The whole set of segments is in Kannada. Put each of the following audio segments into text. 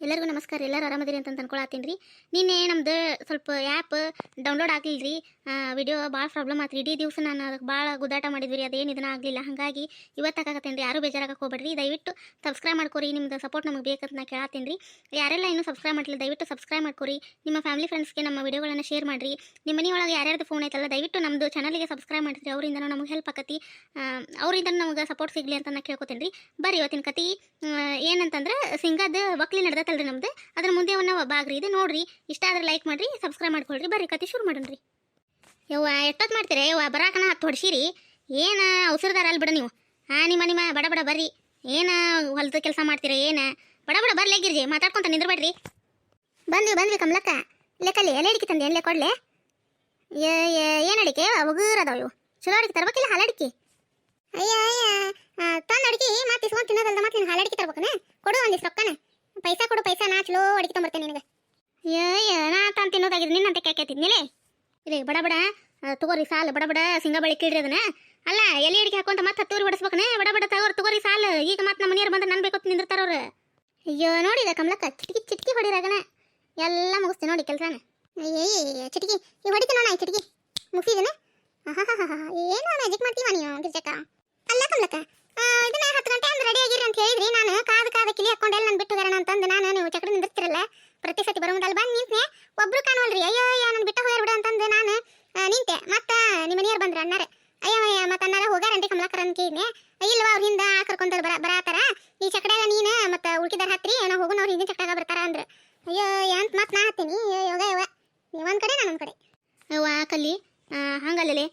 ಎಲ್ಲರಿಗೂ ನಮಸ್ಕಾರ. ಎಲ್ಲರೂ ಆರಾಮದಿರಿ ಅಂತ ಅಂದ್ಕೊಳತ್ತೀನಿ ರೀ. ನಿನ್ನೆ ನಮ್ದು ಸ್ವಲ್ಪ ಆ್ಯಪ್ ಡೌನ್ಲೋಡ್ ಆಗಲಿಲ್ಲ ರೀ ವಿಡಿಯೋ ಭಾಳ ಪ್ರಾಬ್ಲಮ್ ಆತ್ರಿ. ಇಡೀ ದಿವಸ ನಾನು ಅದಕ್ಕೆ ಭಾಳ ಗುದ್ದಾಟ ಮಾಡಿದ್ವಿ ರೀ, ಅದೇನು ಇದನ್ನ ಆಗಲಿಲ್ಲ. ಹಾಗಾಗಿ ಇವತ್ತಾಗತ್ತೇನೆ ರೀ, ಯಾರೂ ಬೇಜಾರಾಗಕ್ಕೆ ಹೋಗ್ಬೇಡ್ರಿ. ದಯವಿಟ್ಟು ಸಬ್ಸ್ಕ್ರೈಬ್ ಮಾಡ್ಕೊರಿ, ನಿಮ್ದು ಸಪೋರ್ಟ್ ನಮಗೆ ಬೇಕಂತ ನಾ ಕೇಳತ್ತೀನಿ ರೀ. ಯಾರೆಲ್ಲ ಇನ್ನೂ ಸಬ್ಸ್ಕ್ರೈಬ್ ಮಾಡಿಲ್ಲ ದಯವಿಟ್ಟು ಸಬ್ಸ್ಕ್ರೈಬ್ ಮಾಡ್ಕೊರಿ. ನಿಮ್ಮ ಫ್ಯಾಮಿಲಿ ಫ್ರೆಂಡ್ಸ್ಗೆ ನಮ್ಮ ವಿಡಿಯೋಗಳನ್ನು ಶೇರ್ ಮಾಡಿರಿ. ನಿಮ್ಮ ಮನೆಯೊಳಗೆ ಯಾರ್ಯಾರ್ದು ಫೋನ್ ಐತಲ್ಲ, ದಯವಿಟ್ಟು ನಮ್ಮದು ಚಾನಲ್ಗೆ ಸಬ್ಸ್ಕ್ರೈಬ್ ಮಾಡಿರಿ. ಅವರಿಂದ ನಮಗೆ ಹೆಲ್ಪ್ ಆಕತಿ. ಅವರಿಂದ ನಮಗೆ ಸಪೋರ್ಟ್ ಸಿಗಲಿ ಅಂತ ನಾನು ಕೇಳ್ಕೊತೀನಿ ರೀ. ಬರ್ರಿ ಇವತ್ತಿನ ಕತಿ ಏನಂತಂದ್ರೆ ಸಿಂಗದ ವಕ್ಲಿ ನಡೆದತ್ತಲ್ರಿ ನಮ್ದು. ಅದ್ರ ಮುಂದೆ ಅವನ್ನ ಬಾಗ್ರಿ ಇದು ನೋಡ್ರಿ. ಇಷ್ಟ ಆದ್ರೆ ಲೈಕ್ ಮಾಡಿರಿ ಸಬ್ಸ್ಕ್ರೈಬ್ ಮಾಡ್ಕೊಳ್ರಿ. ಬರ್ರಿ ಕತಿ ಶುರು ಮಾಡೋಣ್ರಿ. ಯವ್ವ ಎಷ್ಟೊತ್ತು ಮಾಡ್ತೀರಿ? ಯವ್ವ, ಬರಾಕನ ಹತ್ತು ಹೊಡ್ಸಿರಿ ಏನ ಅವಸರದಾರ ಅಲ್ಲಿ ಬಿಡ ನೀವು. ಹಾ ನಿಮ್ಮ ನಿಮ್ಮ, ಬಡ ಬಡ ಬರ್ರಿ. ಏನ ಹೊಲದ ಕೆಲಸ ಮಾಡ್ತೀರಾ, ಏನ? ಬಡ ಬಡ ಬರ್ಲಿ ಗಿರ್ಜಿ ಮಾತಾಡ್ಕೊಂತ ನಿಂದ್ರಬೇಡ್ರಿ. ಬಂದ್ವಿ ಬಂದ್ವಿ ಕಮಲಕ್ಕ. ಲೆಕ್ಕಲ್ಲಿ ಎಲೆ ಅಡಿಕೆ ತಂದೆ ಎಲ್ಲೇ ಕೊಡ್ಲೆ. ಏನು ಅಡಿಕೆ? ಉಗುರದವ ಇವು. ಚಲೋ ಅಡಿಕೆ ತರ್ಬೇಕಿಲ್ಲ, ಹಾಲು ಅಡಿಕೆ? ಅಯ್ಯ ಅಯ್ಯ. ತಂದು ಅಡಿಕೆ ಮತ್ತೆ ಇಸ್ಕೊಂಡು ತಿನ್ನೋದಲ್ಲ ಮತ್ತೆ ನೀನು ಹಾಲಡಿಕೆ ತರ್ಬೇಕನ? ಕೊಡು ಒಂದಿಷ್ಟು ರೊಕ್ಕನ. ಪೈಸಾ ಕೊಡು, ಪೈಸಾ. ನಾ ಚಲೋ ಅಡಿಕೆ ತೊಂಬರ್ತೇನೆ ನಿನಗೆ. ಅಯ್ಯ ನಾ ತಂದು ತಿನ್ನೋದಾಗಿದ್ದು ನಿನ್ನಂತೆ ಕೇಳ್ಕತ್ತಿದ್ನಿಲೆ ಇರೇ ಬಡ ಬಡ ಆ, ತಗೋರಿ ಸಾಲು ಬಡ ಬಡ ಸಿಂಗ ಬಳಿ ಕೀಳ್ರಿ ಅದನ್ನ. ಅಲ್ಲ ಎಲೆ ಅಡಿಕೆ ಹಾಕೊಂತ ಮತ್ತೆ ಹತ್ತೂರಿ ಬಡಿಸ್ಬೇಕನ ಬಡ ಬಡ ತಗೋರಿ ತಗೋರಿ ಸಾಲು. ಈಗ ಮತ್ತೆ ನಮ್ಮ ಮನೆಯವ್ರು ಬಂದ್ರೆ ನನ್ ಬೇಕು ನಿಂದಿರ್ತಾರ ಅವ್ರು. ಅಯ್ಯೋ ನೋಡಿದ ಕಮಲಕ್ಕ ಚಿಟಕಿ ಚಿಟಕಿ ಹೊಡಿರಾಗನ. ಎಲ್ಲ ಮುಗಿಸ್ತೀನಿ ನೋಡಿ ಕೆಲಸನ. ಅಯ್ಯಯ್ಯ ಚಿಟಕಿ ಈ ಹೊಡಿತೀನಿ ನೋಡ ಚಿಟಕಿ. ಮುಗಿಸಿದನ? ಏನೋ ಮ್ಯಾಜಿಕ್ ಮಾಡ್ತೀವ ನೀವು ಗಿರ್ಜಕ್ಕ? ಅಲ್ಲ ಕಮಲಕ್ಕ ಆ, ಇದನ್ನ ಹತ್ತು ಗಂಟೆ ಅಂದ್ರೆ ರೆಡಿ ಆಗಿರಿ ಅಂತ ಹೇಳಿದ್ರಿ. ನಾನು ಕಾದ ಕಾದ ಕಿಲಿ ಹಾಕೊಂಡು ಎಲ್ಲ ನಾನು ಬಿಟ್ಟು ಹೋಗೋಣ ಅಂತಂದು ನಾನು ನೀವು ಚಕ್ರ ನಿಂದಿರ್ತಿರಲ್ಲ. ಪ್ರತಿ ಸತಿ ಬರೋಂಗಲ್ಲ ಬಂದು ನಿಂತೆ ಒಬ್ರು ಕಾಣವಲ್ರಿ. ಅಯ್ಯೋ ಅಯ್ಯ ನಾನು ಬಿಟ್ಟು ಹೋಗ್ಯಾರ ಬಿಡ ಅಂತಂದು ನಾನು ಆ, ನಿಂತೆ ಮತ್ತ ನಿಮ್ಮ ಮನೆಯವ್ರು ಬಂದ್ರು ಅಣ್ಣಾರ ಅಯ್ಯೋ ಅಯ್ಯ ಮತ್ತೆ ಅಣ್ಣಾರ ಹೋಗ್ಯಾರಂಟಿ ಕಮಲಾಕರ ಅಂತ ಕೇಳಿದ್ನೆ ಇಲ್ವಾ ಅವ್ರ ಹಿಂದ ಕರ್ಕೊಂಡ್ ಬರ ಬರಾತಾರ ಈ ಚಕಡ್ಯಾಗ ನೀನು ಮತ್ತೆ ಉಳ್ಕಿದಾರ ಹತ್ರಿ ನಾವು ಹೋಗೋಣ ಅವ್ರ ಹಿಂದಿನ ಚಕಡ್ಯಾಗ ಬರ್ತಾರ ಅಂದ್ರು ಅಯ್ಯೋ ಅಂತ ಮತ್ತೆ ಯೋಗ ಯೋಗ. ನೀವೊಂದ್ ಕಡೆ ಒಂದು ಕಡೆ. ಯವ್ವ ಕಲ್ಲಿ. ಹಂಗಲ್ಲೇ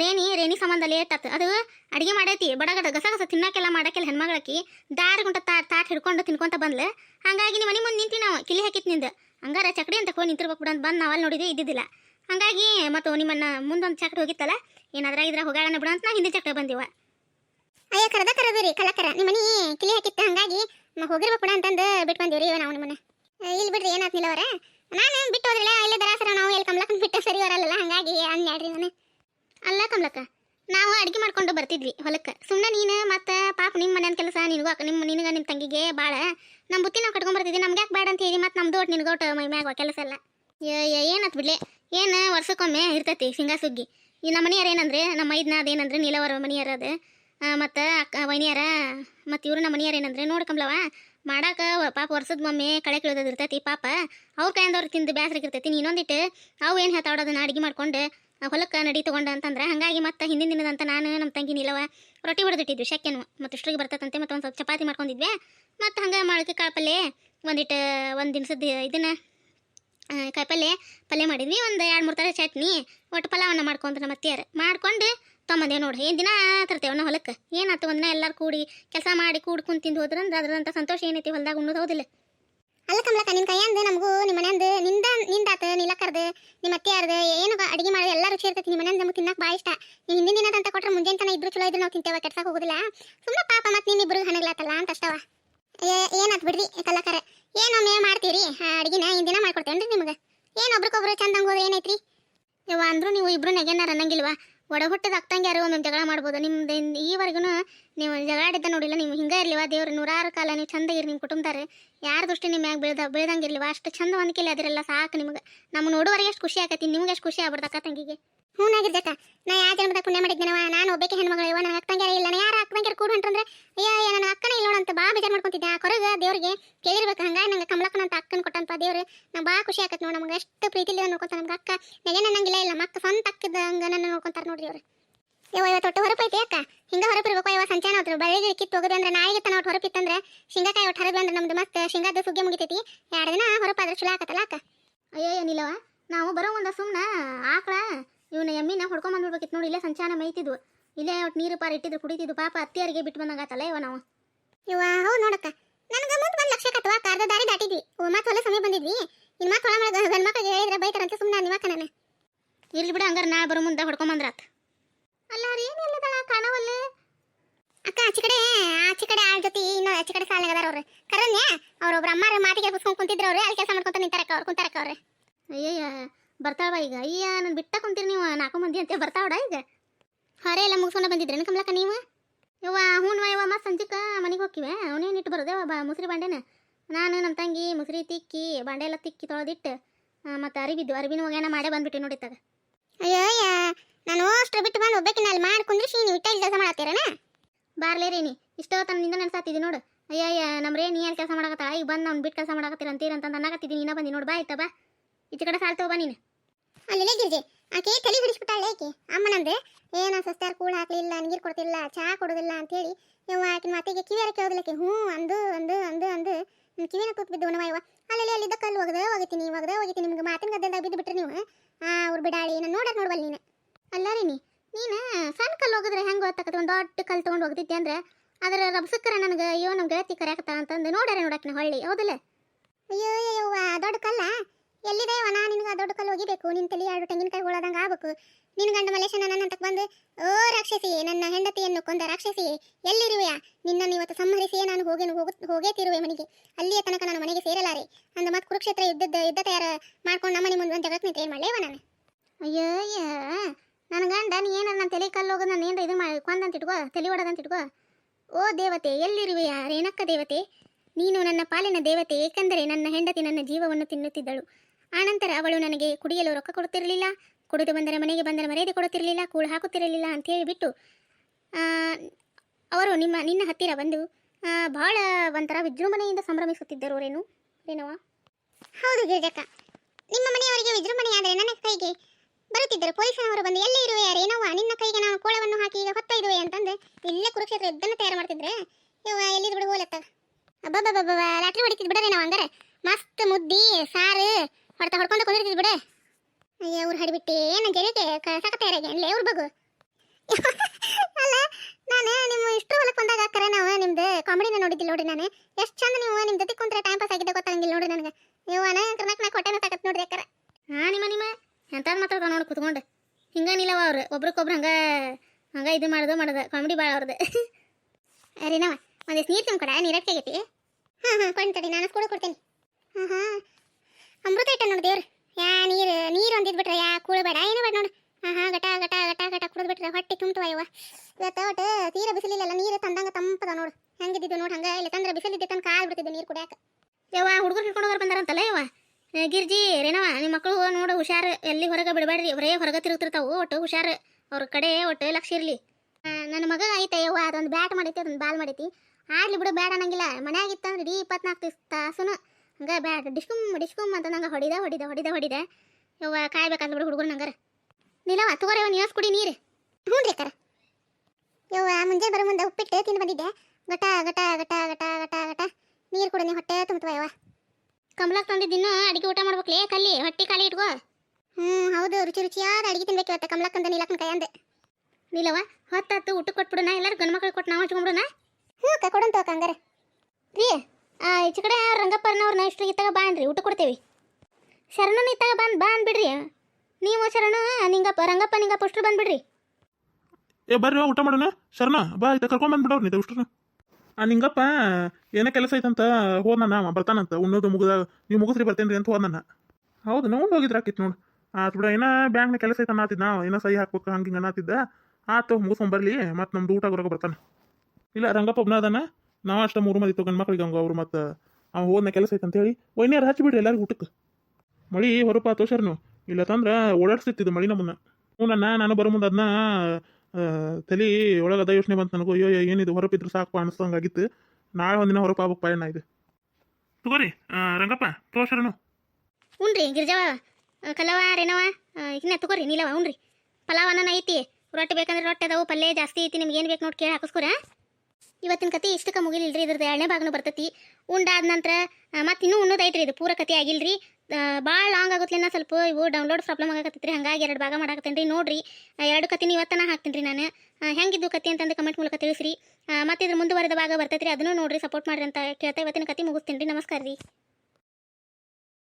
ರೇಣಿ ರೇಣಿ ಸಂಬಂಧ ಲೇಟ್ ಆತು ಅದು ಅಡುಗೆ ಮಾಡೈತಿ. ಬಡಗಡ ಗಸ ಗಸ ತಿನ್ನಕ್ಕೆಲ್ಲ ಮಾಡಕ್ಕೆಲ್ಲ ಹೆಣ್ಮಗಳಕ್ಕಿ ದಾರಿ ಗುಂಟ ತಾಟ್ ತಾಟ್ ಹಿಡ್ಕೊಂಡು ತಿನ್ಕೊಂತ ಬಂದ್ಲು. ಹಂಗಾಗಿ ನಿಮ್ಮ ಮನೆ ಮುಂದೆ ನಿಂತಿ ನಾವು ಕಿಲಿ ಹಾಕಿತ್ತು ನಿಂದು. ಹಂಗಾರ ಚಕಡಿ ಅಂತ ಹೋಗಿ ನಿಂತಿರ್ಬೇಕು ಬಿಡ ಅಂತ ಬಂದು ನಾವು ಅಲ್ಲಿ ನೋಡಿದ್ವಿ ಇದ್ದಿದ್ದಿಲ್ಲ. ಹಂಗಾಗಿ ಮತ್ತು ನಿಮ್ಮನ್ನ ಮುಂದೊಂದು ಚಕಡಿ ಹೋಗಿತ್ತಲ್ಲ? ಏನಾದ್ರ ಇದ್ರ ಹೋಗಾಳನ ಬಿಡ ಅಂತ ನಾ ಹಿಂದೆ ಚಕಡಿ ಬಂದಿವ ಅಯ್ಯ ಕರೆದ ರೀ ಕಲಕರ ನಿಮ್ಮ ಮನೆ ಕಿಲಿ ಹಾಕಿತ್ತು. ಹಂಗಾಗಿ ನಾವು ಹೋಗಿರ್ಬೇಕು ಬಿಡ ಅಂತಂದು ಬಿಟ್ಟು ಬಂದಿವ್ರಿ ನಾವು ನಿಮ್ಮನ್ನ. ಇಲ್ಲಿ ಬಿಡ್ರಿ ಏನಾತ್ ನಿಲ್ಲವರ? ನಾನು ಬಿಟ್ಟು ಹೋದ್ರಿಲ್ಲ? ಇಲ್ಲೇ ದರಾಸರ ನಾವು ಎಲ್ಲಿ ಕಮ್ಲಕ್ಕನ್ ಬಿಟ್ಟು ಸರಿ ಬರಲ್ಲ ಹಂಗಾಗಿ ಅನ್ಯಾಡ್ರಿ ನಾನು. ಅಲ್ಲ ಕಮಲಕ್ಕ, ನಾವು ಅಡುಗೆ ಮಾಡ್ಕೊಂಡು ಬರ್ತಿದ್ವಿ ಹೊಲಕ್ಕೆ. ಸುಮ್ಮನೆ ನೀನು ಮತ್ತು ಪಾಪ ನಿಮ್ಮ ಮನೆಯ ಕೆಲಸ, ನಿನಗೂ ನಿಮ್ಮ ನಿನಗ ನಿಮ್ಮ ತಂಗಿಗೆ ಭಾಳ ನಮ್ಮ ಬುತ್ತಿ ನಾವು ಕಟ್ಕೊಂಡು ಬರ್ತಿದ್ವಿ. ನಮ್ಗೆ ಯಾಕೆ ಬೇಡ ಅಂತ ಹೇಳಿ ಮತ್ತು ನಮ್ದು ಒಟ್ಟು ನಿನಗೋಟ್ ಮೈ ಮ್ಯಾಗ ಕೆಲಸ ಎಲ್ಲ. ಏನತ್ ಬಿಡ್ಲೆ? ಏನು ವರ್ಷಕ್ಕೊಮ್ಮೆ ಇರ್ತೈತಿ ಶೇಂಗಾ ಸುಗ್ಗಿ. ಈ ನಮ್ಮ ಮನೆಯವ್ರು ಏನಂದ್ರೆ ನಮ್ಮ ಮೈದ್ನ ಅದೇನಂದ್ರೆ, ನೀಲವರ ಮನೆಯವ್ರ ಅದು. ಮತ್ತು ಅಕ್ಕ ವೈನಿಯರ ಮತ್ತು ಇವರು ನಮ್ಮ ಮನೆಯವ್ರು ಏನಂದ್ರೆ ನೋಡ್ಕಂಬ್ಲವ ಮಾಡಾಕ ಪಾಪ ವರ್ಷದ ಮಮ್ಮಿ ಕಳೆ ಇರ್ತೈತಿ, ಪಾಪ ಅವ್ರ ಕೈಯಂದವ್ರು ತಿಂದು ಬೇಸರಕ್ಕೆ ಇರ್ತೈತಿ ಇನ್ನೊಂದಿಟ್ಟು ಅವು ಏನು ಹೇಳ್ತಾವಡ ಅದನ್ನ ಅಡಿಗೆ ಮಾಡ್ಕೊಂಡು ಹೊಲಕ್ಕೆ ನಡಿ ತಗೊಂಡ ಅಂತಂದ್ರೆ, ಹಾಗಾಗಿ ಮತ್ತೆ ಹಿಂದಿನ ದಿನದಂತ ನಾನು ನಮ್ಮ ತಂಗಿ ನಿಲವ ರೊಟ್ಟಿ ಹೊಡೆದಿಟ್ಟಿದ್ವಿ ಶಕ್ಯನು ಮತ್ತು ಇಷ್ಟ್ರಿಗೆ ಬರ್ತದಂತೆ ಮತ್ತು ಒಂದು ಸ್ವಲ್ಪ ಚಪಾತಿ ಮಾಡ್ಕೊಂಡಿದ್ವಿ. ಮತ್ತು ಹಂಗೆ ಮಾಡೋಕ್ಕೆ ಕಾಳಪಲ್ಲೆ ಒಂದಿಟ್ಟು ಒಂದು ದಿನಸದ ಇದನ್ನು ಕಾಯಿ ಪಲ್ಯ ಮಾಡಿದ್ವಿ. ಒಂದು ಎರಡು ಮೂರು ಥರ ಚಟ್ನಿ, ಒಟ್ಟು ಪಲಾವನ್ನ ಮಾಡ್ಕೊಂಡ್ರೆ ನಮ್ಮ ಅತ್ತೆಯಾರು ಮಾಡ್ಕೊಂಡು ತೊಂಬಂದೇವು ನೋಡಿ, ಏನು ದಿನ ತರ್ತೇವೆ ನಾವು ಹೊಲಕ್ಕೆ? ಏನಾಯ್ತು ಒಂದಿನ ಎಲ್ಲರೂ ಕೂಡಿ ಕೆಲಸ ಮಾಡಿ ಕೂಡಿ ಕುಂತು ತಿಂದು ಹೋದ್ರಂದ್ರೆ ಅದ್ರಂಥ ಸಂತೋಷ ಏನೈತಿ ಹೊಲದಾಗ ಉಣ್ಣೋದು ಹೌದಿಲ್ಲ? ಅಲ್ಲ ಕಮಲಕ್ಕ ನಿನ್ನ ಕೈಯಂದು ನಮಗೂ ನಿಮ್ಮ ಮನೆಯಂದು ನಿಂದ, ನಿಂದಾತ, ನೀಲಕ್ಕರ್ದು ನಿಮ್ಮ ಅತ್ತೆಯಾರ್ದು, ಏನು ಅಡಿಗೆ ಮಾಡೋದು ಎಲ್ಲ ರುಚಿ ಇರ್ತೈತಿ ನಿಮ್ಮ ಮನೆಯಂದು ನಮ್ಗೆ ತಿನ್ನಕ್ಕೆ ಭಾಳ ಇಷ್ಟ. ನೀವು ಹಿಂದಿನ ದಿನ ಅಂತ ಕೊಟ್ರೆ ಮುಂಜಾನೆ ತನ ಇಬ್ರು ಚಲೋ ಇದ್ರೆ ನಾವು ತಿಂತೇವೆ ಕೆಡ್ಸಕ್ಕೆ ಹೋಗೋದಿಲ್ಲ. ಸುಮ್ಮನೆ ಪಾಪ ಮತ್ತೆ ಇಬ್ರು ಹಣಗ್ಲಾತಲ್ಲ ಅಂತ ಅಷ್ಟವ. ಏನಾತ್ ಬಿಡ್ರಿ ಕಲ್ಲಕ್ಕರ ಏನೊಮ್ಮೆ ಮಾಡ್ತೀರಿ ಅಡಿಗೆನ ಇಂದಿನ ಮಾಡ್ಕೊಡ್ತೇನ್ರಿ ನಿಮಗೆ. ಏನು ಒಬ್ರಿಗೊಬ್ರು ಚಂದಂಗೆ ಹೋದ್ರೆ ಏನೈತ್ರಿ? ಯವ್ವ ಅಂದ್ರೂ ನೀವು ಇಬ್ರು ನೆಗೆನಾರ ಅನ್ನಂಗಿಲ್ವಾ? ಒಡ ಹುಟ್ಟಿದ ಅಕ್ಕಂಗ್ಯಾರು ಒಂದೊಂದು ಜಗಳ ಮಾಡ್ಬೋದು. ನಿಮ್ದು ಈವರೆಗೂ ನೀವು ಜಗಳ ಆಡಿದ್ದ ನೋಡಿಲ್ಲ, ನೀವು ಹಿಂಗೆ ಇರ್ಲಿವ? ದೇವ್ರು ನೂರಾರು ಕಾಲ ನೀವು ಚಂದ ಇರಿ, ನಿಮ್ಮ ಕುಟುಂಬದಾರ ಯಾರ ದೃಷ್ಟಿ ನಿಮ್ಮ ಮ್ಯಾಗ ಬೀಳ್ದ, ಬೀಳ್ದಂಗಿರ್ಲಿವ? ಅಷ್ಟು ಚಂದ ಹೊಂದಿಕೆಲ್ಲ ಅದಿರಲ್ಲ, ಸಾಕು ನಿಮಗೆ. ನಮ್ಮ ನೋಡುವರೆಗೆ ಎಷ್ಟು ಖುಷಿ ಆಕತಿ, ನಿಮ್ಗೆ ಎಷ್ಟು ಖುಷಿ ಆಗ್ಬಿಡ್ದಕ್ಕ ತಂಗಿಗೆ. ಹ್ಞೂ ಆಗಿರ್ದಕ್ಕ ನಾ ಯಾವ ಜನ್ಮದಾಗ ಪುಣ್ಯ ಮಾಡಿದ್ದೀನವ ನಾನು ಒಬ್ಬಕ್ಕೆ ಹೆಣ್ಮಗಳು ಇವ ನನ್ನ ಅಕ್ಕಂಗ್ಯಾರ ಇಲ್ಲ ನಾ ಯಾರು ಅಕ್ಕಂಗ್ಯಾರ ಕೂಡ ಹೊಂಟ್ರಂದ್ರೆ ಅಯ್ಯ ಅಯ್ಯ ನನ್ನ ಅಕ್ಕನ ಇಲ್ಲ ನೋಡಂತ ಬಾ ಬೇಜಾರು ಮಾಡ್ಕೊಂತಿದ್ದೆ ಆ ಕೊರಗ ದೇವ್ರಿಗೆ ಕೇಳಿರ್ಬೇಕು ಹಂಗಾಗಿ ನಂಗೆ ಕಮಲಕ್ಕನ ಅಂತ ಅಕ್ಕನ ಕೊಟ್ಟಂತ ದೇವ್ರು ನಂಗೆ ಭಾಳ ಖುಷಿ ಆಕತ್ ನೋಡಿ ನಮ್ಗೆ ಎಷ್ಟು ಪ್ರೀತಿಲಿ ನೋಡ್ಕೊಂತ ನಮ್ಗೆ ಅಕ್ಕ ನೆಗೆ ನನ್ನಂಗಿಲ್ಲ ಇಲ್ಲ ಮಕ್ಕ ಸ್ವಂತ ಅಕ್ಕದ ಹಂಗ ನನ್ನ ನೋಡ್ಕೊಂತಾರ ನೋಡ್ರಿ ಅವ್ರು ಯವ್ವ ಇವತ್ತು ಒಟ್ಟು ಹೊರಪೈತಿ ಅಕ್ಕ ಹೊರಪಿರ್ಬೇಕು ಇವ ಸಂಚಾನ ಹೋದ್ರು ಬೆಳಿಗ್ಗೆ ಕಿತ್ತು ಹೋಗೋದು ಅಂದ್ರೆ ನಾಯಿಗೆ ತನ ಒಟ್ಟು ಹೊರಪಿತ್ತಂದ್ರೆ ಶೇಂಗಾಕಾಯಿ ಒಟ್ಟು ಹರದು ಅಂದ್ರೆ ನಮ್ದು ಮಸ್ತ್ ಶೇಂಗಾದ ಸುಗ್ಗಿ ಮುಗಿತೈತಿ. ಎರಡು ದಿನ ಹೊರಪಾದ್ರೆ ಚಲೋ ಆಕತ್ತಲ್ಲ ಅಕ್ಕ ಅಯ್ಯೋ ಏನಿಲ್ಲವ ನಾವು ಬರೋ ಒಂದು ಸುಮ್ಮನ ಆಕಳ. ಇವನ ಎಮ್ಮಿನ ಹೊಡ್ಕೊಂಡ್ ಬಂದ್ಬಿಡ್ಬೇಕಿತ್ತು ನೋಡಿ ಇಲ್ಲೇ ಸಂಚಾನ ಮೇಯ್ತಿದ್ವು. ಇಲ್ಲೇ ಒಟ್ಟು ನೀರು ಪಾರು ಇಟ್ಟಿದ್ರು ಕುಡಿತಿದ್ವು. ಪಾಪ ಅತ್ತಿಯರಿಗೆ ಬಿಟ್ಟು ಬಂದಂಗಾತಲ್ಲ ಇವ ನಾವು. ಇವ ಹೌದು ನೋಡಕ್ಕ. ನನಗೆ ಮುಂದೆ ಬಂದು ಲಕ್ಷ ಕತ್ತವ ಅರ್ಧ ದಾರಿ ದಾಟಿದ್ವಿ. ಮತ್ತೆ ಹೊಲ ಸಮಯ ಬಂದಿದ್ವಿ. ಇನ್ನು ಮತ್ತೆ ಹೊಳ ಮಗ ಗಂಡ್ಮಕ್ಳಿಗೆ ಹೇಳಿದ್ರೆ ಬೈತಾರಂತ ಸುಮ್ಮನೆ ನಿಮ್ಮ ನಾನು ಇರ್ಲಿ ಬಿಡು ಹಂಗಾರೆ ನಾ ಬರೋ ಮುಂದೆ ಹೊಡ್ಕೊಂಬಂದ್ರಾತ್ ಅಲ್ಲ ಅವ್ರು ಏನು ಎಲ್ಲದಳ ಕಾಣವಲ್ಲ ಅಕ್ಕ ಆಚೆ ಕಡೆ ಆಚೆ ಕಡೆ ಆಳ್ ಜೊತೆ ಇನ್ನು ಆಚೆ ಕಡೆ ಸಾಲಾಗದಾರ ಅವ್ರು ಕರನ್ಯ ಅವ್ರೊಬ್ರು ಅಮ್ಮಾರ ಮಾತಿಗೆ ಅವ್ರೆ ಕುಂತಿದ್ರು ಅವ್ರು, ಅಲ್ಲಿ ಕೆಲಸ ಮಾಡ್ಕೊಂತ ನಿಂತಾರಕ್ಕ ಅವ್ರು, ಕುಂತಾರಕ್ಕ ಅವ್ರೆ. ಅಯ್ಯಯ್ಯ ಬರ್ತಾವ ಈಗ. ಅಯ್ಯ ನಾನು ಬಿಟ್ಟ ಕುಂತೀರಿ ನೀವು, ನಾಲ್ಕು ಮಂದಿ ಅಂತ ಬರ್ತಾವಡ ಈಗ. ಹರೇ ಎಲ್ಲ ಮುಗಿಸ್ಕೊಂಡು ಬಂದಿದ್ರೇನು ಕಮಲಕ್ಕ ನೀವು? ಯವ್ವ ಹ್ಞೂ ಯವ್ವ, ಮತ್ತೆ ಸಂಜೆಕ ಮನೆಗೆ ಹೋಗಿವೆ ಅವನೇನು ಇಟ್ಟು ಬರೋದೇವ ಬಾ, ಮುಸ್ರಿ ಬಾಂಡೆನ? ನಾನು ನಮ್ಮ ತಂಗಿ, ಮುಸ್ರಿ ತಿಕ್ಕಿ, ಬಾಂಡೆ ಎಲ್ಲ ತಿಕ್ಕಿ ತೊಳೆದಿಟ್ಟು ಮತ್ತು ಅರಿಬಿದ್ದು ಅರಿಬಿನ ಹೋಗ್ಯಾನ ಮಾಡೇ ಬಂದ್ಬಿಟ್ಟು ನೋಡಿತ್ತಾಗ ಅಯ್ಯಯ್ಯ, ನಾನು ಅಷ್ಟು ಬಿಟ್ಟು ಬಂದು ಒಬ್ಬಕ್ಕೆ ಅಲ್ಲಿ ಮಾಡ್ಕೊಂಡ್ರೆ ಶೀನಿ ಇಟ್ಟ ಇಲ್ಲಿ ಕೆಲಸ ಬಾರ್ಲೇ ನೀ, ಇಷ್ಟೋ ತನ್ನಿಂದ ನಾನು ಸಾತಿದ್ದೀನಿ ನೋಡು. ಅಯ್ಯಯ್ಯ ಅಯ್ಯ ರೇ ನೀ ಏನು ಕೆಲಸ ಮಾಡಕತ್ತ ಈಗ ಬಂದು ಅವ್ನು ಬಿಟ್ಟು ಕೆಲಸ ಮಾಡಕತ್ತೀರ ಅಂತೀರ ಅಂತ ಅನ್ನಕತ್ತಿದ್ದೀನಿ ನೀನ ಬಂದು ನೋಡಿ ಬಾ ಬಾ. ಈಚೆ ಕಡೆ ಸಾಲ್ ಬಾ ನೀನು. ಅಲ್ಲಿ ಗಿರ್ಜಿ, ಆಕೆ ತಲೆ ಬಿಡಿಸ್ಬಿಟ್ಟಾಳೆ ಆಕೆ. ಅಮ್ಮನಂದ್ರೆ ಏನ ಸಸ್ತಾರ ಕೂಳು ಹಾಕ್ಲಿಲ್ಲ, ನೀರು ಕೊಡ್ತಿಲ್ಲ ಚಹಾ ಕೊಡೋದಿಲ್ಲ ಅಂತೇಳಿ ಇವ ಆಕಿನ ಮಾತಿಗೆ ಕಿವಿಯಾರ ಕೇಳೋದಿಲ್ಲ ಆಕೆ. ಹ್ಞೂ, ಅಂದು ಅಂದು ಅಂದು ಅಂದು. ಕಿವಿನ ಕೂತ್ ಬಿದ್ದು ಉಣವ ಇವ ಅಲ್ಲಿ ಅಲ್ಲಿದ್ದ ಕಲ್ಲು ಒಗದ ಹೋಗಿತೀನಿ ಒಗದ, ಒಗಿತೀನಿ. ನಿಮ್ಗೆ ಮಾತಿನ ಗದ್ದೆಲ್ಲ ಬಿದ್ದು ಬಿಟ್ರೆ ನೀವು? ಅವ್ರು ಬಿಡಾಳಿ, ನಾನು ನೋಡಕ್ ನೋಡ್ಬಲ್ಲ ನೀನು. ಅಲ್ಲ ರೀ ನೀನು ಸಣ್ಣ ಕಲ್ಲು ಹೋಗಿದ್ರೆ ಹೆಂಗೆ ಗೊತ್ತಾಕತ್ತೆ? ಒಂದು ದೊಡ್ಡ ಕಲ್ಲು ತೊಗೊಂಡು ಹೋಗ್ತಿದ್ದೆ ಅಂದ್ರೆ ಅದರ ರಬ್ಸಕ್ಕರ ನನಗೆ ಅಯ್ಯೋ ನಮ್ಮ ಗೆಳತಿ ಕರೆಯಕತ್ತ ಅಂತಂದು ನೋಡ್ಯಾರ ನೋಡಕ್ಕೆ ಹೊಳ್ಳಿ ಹೌದಲ್ಲ? ಅಯ್ಯೋ ಅಯ್ಯವ್ವ ದೊಡ್ಡ ಕಲ್ಲ? ಎಲ್ಲಿದೆ ನಾ ನಿನಗೆ ದೊಡ್ಡ ಕಲ್ಲು ಹೋಗಿಬೇಕು. ನಿನ್ನ ತಲೆ ಎರಡು ತೆಂಗಿನಕಾಯಿ ಹೋಳದಂಗೆ ಆಗ್ಬೇಕು. ನಿನ್ನ ಗಂಡ ಮಲೇಶ ನನ್ನಂತಕ್ಕೆ ಬಂದು ಓ ರಾಕ್ಷಸಿ ನನ್ನ ಹೆಂಡತಿಯನ್ನು ಕೊಂದ ರಾಕ್ಷಸಿ ಎಲ್ಲಿರುವೆಯ? ನಿನ್ನನ್ನು ಇವತ್ತು ಸಂಹರಿಸಿಯೇ ನಾನು ಹೋಗೇನು ಹೋಗ ಹೋಗೇ ತಿರುವೆ ಮನೆಗೆ. ಅಲ್ಲಿಯ ತನಕ ನಾನು ಮನೆಗೆ ಸೇರಲಾರೆ. ಅಂದ ಮತ್ತೆ ಕುರುಕ್ಷೇತ್ರ ಯುದ್ಧದ ಯುದ್ಧ ತಯಾರ ಮಾಡ್ಕೊಂಡು ನಮ್ಮ ಮನೆ ಮುಂದೆ ಒಂದು ಜಗತ್ತು ನಿಂತ ಏನು ಮಾಡಲೇವ ನಾನು? ಅಯ್ಯೋ ಅಯ್ಯ ನನ್ನ ಗಂಡ ನೀ ಏನಾರ ನನ್ನ ತಲೆ ಕಲ್ಲು ಹೋಗೋದು ನಾನು ಏನಾರ ಇದು ಮಾಡಿ ಕೊಂದಂತ ಇಟ್ಕೋ ತಲೆ ಹೊಡೆದಂತ ಇಟ್ಕೋ. ಓ ದೇವತೆ ಎಲ್ಲಿರುವೆಯ ರೇಣಕ್ಕ ದೇವತೆ? ನೀನು ನನ್ನ ಪಾಲಿನ ದೇವತೆ, ಏಕೆಂದರೆ ನನ್ನ ಹೆಂಡತಿ ನನ್ನ ಜೀವವನ್ನು ತಿನ್ನುತ್ತಿದ್ದಳು. ಆನಂತರ ಅವಳು ನನಗೆ ಕುಡಿಯಲು ರೊಕ್ಕ ಕೊಡುತ್ತಿರಲಿಲ್ಲ, ಕುಡಿದು ಬಂದರೆ ಮನೆಗೆ ಬಂದರೆ ಮರ್ಯಾದೆ ಕೊಡುತ್ತಿರಲಿಲ್ಲ, ಕೂಳು ಹಾಕುತ್ತಿರಲಿಲ್ಲ ಅಂತ ಹೇಳಿಬಿಟ್ಟು ಅವರು ನಿಮ್ಮ, ನಿನ್ನ ಹತ್ತಿರ ಬಂದು ಭಾಳ ಒಂಥರ ವಿಜೃಂಭಣೆಯಿಂದ ಸಂಭ್ರಮಿಸುತ್ತಿದ್ದರು ರೇಣು, ರೇಣವ. ಹೌದು ಗಿರಿಜಕ್ಕ, ನಿಮ್ಮ ಮನೆಯವರಿಗೆ ವಿಜೃಂಭಣೆಯಾದರೆ ನನ್ನ ಕೈಗೆ ಬರುತ್ತಿದ್ದರು. ಪೊಲೀಸನವರು ಬಂದು, ಎಲ್ಲಿ ಇರುವೆ ಯಾರೇನವ್ವ ನಿನ್ನ ಕೈಗೆ ನಾನು ಕೋಳವನ್ನು ಹಾಕಿ ಈಗ ಹೊತ್ತೊಯ್ದುವೆ ಅಂತಂದು ಇಲ್ಲೇ ಕುರುಕ್ಷೇತ್ರ ಯುದ್ಧನ ತಯಾರು ಮಾಡ್ತಿದ್ರೆ? ಇವ ಎಲ್ಲಿದ್ ಬಿಡು ಹೋಲತ್ತ ಅಬ್ಬಬ್ಬಬ್ಬ ಲಾಟ್ರಿ ಹೊಡಿತಿದ್ ಬಿಡ್ರಿ ನಾವು ಹಂಗಾರೆ. ಮಸ್ತ್ ಮುದ್ದಿ, ಸಾರು, ಹೊಡ್ತಾ ಹೊಡ್ಕೊಂಡು ಕುಂದಿರ್ತಿದ್ ಬಿಡೆ. ಅಯ್ಯ ಅವ್ರು ಹಡಿಬಿಟ್ಟಿ ಏನು ಜನಕ್ಕೆ ಸಾಕ ತಯಾರಾಗಿ ಅಲ್ಲೇ ಅವ್ರ ಬಗು. ಅಲ್ಲ, ನಾನು ನಿಮ್ಮ ಇಷ್ಟು ಹೊಲಕ್ಕೆ ಬಂದಾಗ ಕರೆ ನಾವು ನಿಮ್ದು? ಕಾಮಿಡಿನ ನೋಡಿದ್ದಿಲ್ಲ ನೋಡಿ ನಾನು. ಎಷ್ಟು ಚಂದ ನೀವು ನಿಮ್ಮ ಜೊತೆ ಕುಂತ್ರೆ ಟೈಮ್ ಪಾಸ್ ಆಗಿದೆ ಗೊತ್ತಾಗಂಗಿಲ್ಲ ನೋಡಿ ನನಗೆ. ನೀವು ಅನ ಕರ್ನಾಟಕ ಹೊಟ್ಟೆ ಸಾಕತ್ ನೋಡ್ರಿ ಅಕ್ಕರ. ಹಾ, ನಿಮ್ಮ ನಿಮ್ಮ. ಎಂತಾದ್ ಮಾತಾಡ್ತಾವ ನೋಡಿ ಕುತ್ಕೊಂಡು ಹಿಂಗನಿಲ್ಲವ ಅವ್ರು ಒಬ್ರಿಗೊಬ್ರು ಹಂಗ ಹಂಗ ಇದು ಮಾಡೋದು ಮಾಡೋದು ಕಾಮಿಡಿ ಭಾಳ ಅವ್ರದ್ದು ಅರೇನವ ಒಂದಿಷ್ಟು ನೀರು ತುಂಬ ಕೊಡ ನೀರಕ್ಕೆ ಆಗೈತಿ ಹಾಂ ಹಾಂ ಕೊಂಡು ತಡಿ ನಾನು ಕೂಡ ಕೊಡ್ತೇನೆ ಹಾಂ ಹಾಂ ಅಮೃತ ಇಟ್ಟ ನೋಡಿ ದೇವ್ರು ಯಾ ನೀರು ನೀರು ಒಂದಿದ್ ಬಿಟ್ರೆ ಯಾ ಕೂಳು ಬೇಡ ಏನು ಬೇಡ ನೋಡು ಹಾಂ ಹಾಂ ಗಟ ಗಟ ಗಟ ಗಟ ಕುಡಿದು ಬಿಟ್ರೆ ಹೊಟ್ಟೆ ತುಂಬ್ತವ ಇವ ಇವತ್ತು ಒಟ್ಟು ತೀರ ಬಿಸಿಲಿಲ್ಲ ನೀರು ತಂದಂಗ ತಂಪದ ನೋಡು ಹೆಂಗಿದ್ದು ನೋಡಿ ಹಂಗೆ ಇಲ್ಲ ತಂದ್ರೆ ಬಿಸಿಲಿದ್ದೆ ತನಕ ಕಾಲು ಬಿಡ್ತಿದ್ದೆ ನೀರು ಕುಡಿಯಾಕ ಯವ್ವ ಹುಡುಗರು ಹಿಡ್ಕೊಂಡು ಹೋಗೋರು ಬಂದಾರಂತಲ್ಲ ಯವ್ವ ಏ, ಗಿರ್ಜಿ ರೇನವ ನಿಮ್ಮ ಮಕ್ಕಳು ನೋಡು, ಹುಷಾರು ಎಲ್ಲಿ ಹೊರಗೆ ಬಿಡಬೇಡ್ರಿ ಬರೇ ಹೊರಗೆ ತಿರುಗ್ತಿರ್ತಾವು, ಒಟ್ಟು ಹುಷಾರು, ಅವ್ರ ಕಡೆ ಒಟ್ಟು ಲಕ್ಷ ಇರಲಿ. ನನ್ನ ಮಗ ಐತೆ, ಯವ್ವ, ಅದೊಂದು ಬ್ಯಾಟ್ ಮಾಡೈತಿ, ಅದೊಂದು ಬಾಲ್ ಮಾಡೈತಿ. ಆಡ್ಲಿ ಬಿಡು ಬೇಡ ಅನ್ನಂಗಿಲ್ಲ ಮನ್ಯಾಗ ಇತ್ತಂದ್ರೆ ಇಡೀ ಇಪ್ಪತ್ನಾಲ್ಕು ತಾಸುನು, ಹಂಗೆ ಬ್ಯಾಟ್ ಡಿಸ್ಕುಮ್ ಡಿಸ್ಕುಮ್ ಅಂತ ನಂಗೆ ಹೊಡಿದ ಹೊಡಿದ ಹೊಡಿದ ಹೊಡಿದ. ಯವ್ವ ಕಾಯ್ಬೇಕಂತ ಬಿಡು ಹುಡುಗರು ನಂಗಾರ. ನಿಲ್ಲವ ತಗೋರವ ನೀವು ಕುಡಿ, ನೀರು. ಹ್ಞೂ ರೀ ಅಕ್ಕರ. ಯವ್ವ, ಮುಂಜಾನೆ ಬರೋ ಮುಂದೆ ಉಪ್ಪಿಟ್ಟು ತಿಂದು ಬಂದಿದ್ದೆ. ಗಟ ಗಟ ಗಟ ಗಟ ಗಟ ಗಟ. ನೀರು ಕುಡಿದು ಹೊಟ್ಟೆ ತುಂಬ್ತವ, ಯವ್ವ? ಕಮಲಕ್ಕೆ ತಂದಿದ್ದಿನ್ನು ಅಡಿಗೆ ಊಟ ಮಾಡ್ಬೇಕ್ಲೇ ಕಲ್ಲಿ ಹೊಟ್ಟೆ ಖಾಲಿ ಇಟ್ಕೋ. ಹ್ಞೂ ಹೌದು ರುಚಿ ರುಚಿಯಾದ ಅಡಿಗೆ ತಿನ್ಬೇಕು ಇವತ್ತು. ಕಮಲಕ್ಕಂದ ನೀಲಕ್ಕನ ಕೈಯಂದೆ ನೀಲವ ಹೊತ್ತಾತು ಊಟ ಕೊಟ್ಬಿಡೋಣ ಎಲ್ಲರೂ ಗಂಡು ಮಕ್ಳಿಗೆ ಕೊಟ್ಟು ನಾವು ಹಚ್ಕೊಂಡ್ಬಿಡೋಣ ಹ್ಞೂ ಅಕ್ಕ ಕೊಡಂತ ಹಂಗಾರೆ. ರೀ ಆ ಈಚೆ ಕಡೆ ರಂಗಪ್ಪರ್ನವ್ರನ್ನ ಇಷ್ಟು ಇತ್ತಾಗ ಬಾ ಅನ್ರಿ ಊಟ ಕೊಡ್ತೇವಿ. ಶರಣನ ಇತ್ತಾಗ ಬಂದು ಬಾ ಅಂದ್ಬಿಡ್ರಿ. ನೀವು ಶರಣ ನಿಂಗಪ್ಪ ರಂಗಪ್ಪ ನಿಂಗಪ್ಪ ಅಷ್ಟ್ರು ಬಂದ್ಬಿಡ್ರಿ. ಏ ಬರ್ರಿ ಊಟ ಮಾಡೋಣ. ಶರಣ ಬಾ ಆಯ್ತಾ ಕರ್ಕೊಂಡ್ ಬಂದ್ಬಿಡವ್ರಿ ನೀವು ಅಷ್ಟು ಆ ನಿಂಗಪ್ಪ, ಏನೋ ಕೆಲಸ ಐತಂತ ಹೋದ್ನ ಬರ್ತಾನಂತ. ಉಣ್ಣೋದು ಮುಗಿದ, ನೀವು ಮುಗಿಸ್ರಿ ಬರ್ತೇನ್ರಿ ಅಂತ ಹೋದ್ನ ಹೌದು ನೋವು ಹೋಗಿದ್ರೆ ಆಕಿತ್ತು ನೋಡು. ಆತ್ ಬಿಡ, ಏನೋ ಬ್ಯಾಂಕ್ನ ಕೆಲಸ ಅನ್ನತ್ತಿದ್ದ ನಾವು ಏನೋ ಸಹಿ ಹಾಕ್ಬೇಕು ಹಂಗೆ ಹಿಂಗೆ ಅನ್ನತ್ತಿದ್ದ ಆತು ಮುಗಿಸ್ಕೊಂಡ್ ಬರ್ಲಿ ಮತ್ತೆ ನಮ್ದು ಊಟ ಬರೋಕೆ ಬರ್ತಾನೆ. ಇಲ್ಲ, ರಂಗಪ್ಪ ಒಬ್ಬನ ಅದಾನ. ನಾವು ಅಷ್ಟು ಮೂರು ಮಂದಿ ಗಂಡು ಮಕ್ಳಿಗೆ ಹಂಗ ಅವ್ರು ಮತ್ತೆ ಅವ ಹೋದ್ನ ಕೆಲಸ ಐತೆ ಅಂತೇಳಿ ಒಯ್ನೇರು ಹಚ್ಚಿಬಿಡ್ರಿ ಎಲ್ಲರಿಗೂ ಊಟಕ್ಕೆ ಮಳಿ ಹೊರಪ ತೋಷರ್ನು. ಇಲ್ಲ ತಂದ್ರೆ ಓಡಾಡ್ಸ್ತಿದ್ದು ಮಳಿ ನಮ್ಮನ್ನ. ಹ್ಞೂ ನಾನು ಬರೋ ಮುಂದೆ ಅದನ್ನ ತಲೆ ಒಳಗದ ಯೋಚನೆ ಬಂತು ನನಗೂ, ಅಯ್ಯೋ ಏನಿದು, ಹೊರಪಿದ್ರು ಸಾಕು ಅನಿಸ್ತಂಗಾಗಿತ್ತು ನಾಳೆ ಒಂದಿನ ಹೊರಪ ಆಗ್ಬೇಕು ಪಯಣ ಇದು. ತಗೋರಿ ರಂಗಪ್ಪ ಶರಣು. ಉಣ್ರಿ, ಗಿರ್ಜವ ಕಲವ ರೇನವ ಇದನ್ನ ತಗೋರಿ ನೀಲವ ಉಣ್ರಿ. ಪಲಾವ್ ಅನ್ನ ಐತಿ, ರೊಟ್ಟಿ ಬೇಕಂದ್ರೆ ರೊಟ್ಟಿ ಅದಾವು, ಪಲ್ಯ ಜಾಸ್ತಿ ಐತಿ, ನಿಮ್ಗೆ ಏನು ಬೇಕು ನೋಡಿ ಕೇಳಿ ಹಾಕಿಸ್ಕೊರ. ಇವತ್ತಿನ ಕತೆ ಇಷ್ಟಕ್ಕೆ ಮುಗಿಲಿಲ್ರಿ, ಇದ್ರದ್ದು ಎರಡನೇ ಭಾಗನೂ ಬರ್ತೈತಿ. ಉಂಡಾದ ನಂತರ ಮತ್ತೆ ಇನ್ನೂ ಉಣ್ಣೋದೈತ್ರಿ, ಇದು ಪೂರ ಕತೆ ಆಗಿಲ್ರಿ. ಭಾಳ ಲಾಂಗ್ ಆಗುತ್ತಲಿನ ಸ್ವಲ್ಪ ಇವು ಡೌನ್ಲೋಡ್ ಪ್ರಾಬ್ಲಮ್ ಆಗಕತ್ತೈತ್ರಿ. ಹಂಗಾಗಿ ಎರಡು ಭಾಗ ಮಾಡಾಕತ್ತೇನೆ ರೀ ನೋಡ್ರಿ ಎರಡು ಕತಿನ ಇವತ್ತನ ಹಾಕ್ತೀನಿ ರೀ ನಾನು. ಹೆಂಗಿದ್ದು ಕತೆ ಅಂತಂದು ಕಮೆಂಟ್ ಮೂಲಕ ತಿಳಿಸ್ರಿ. ಮತ್ತೆ ಇದ್ರ ಮುಂದುವರೆದ ಭಾಗ ಬರ್ತೈತ್ರಿ. ಅದನ್ನು ನೋಡ್ರಿ ಸಪೋರ್ಟ್ ಮಾಡ್ರಿ ಅಂತ ಕೇಳ್ತಾ ಇವತ್ತಿನ ಕತೆ ಮುಗಿಸ್ತೀನಿ ರೀ ನಮಸ್ಕಾರ ರೀ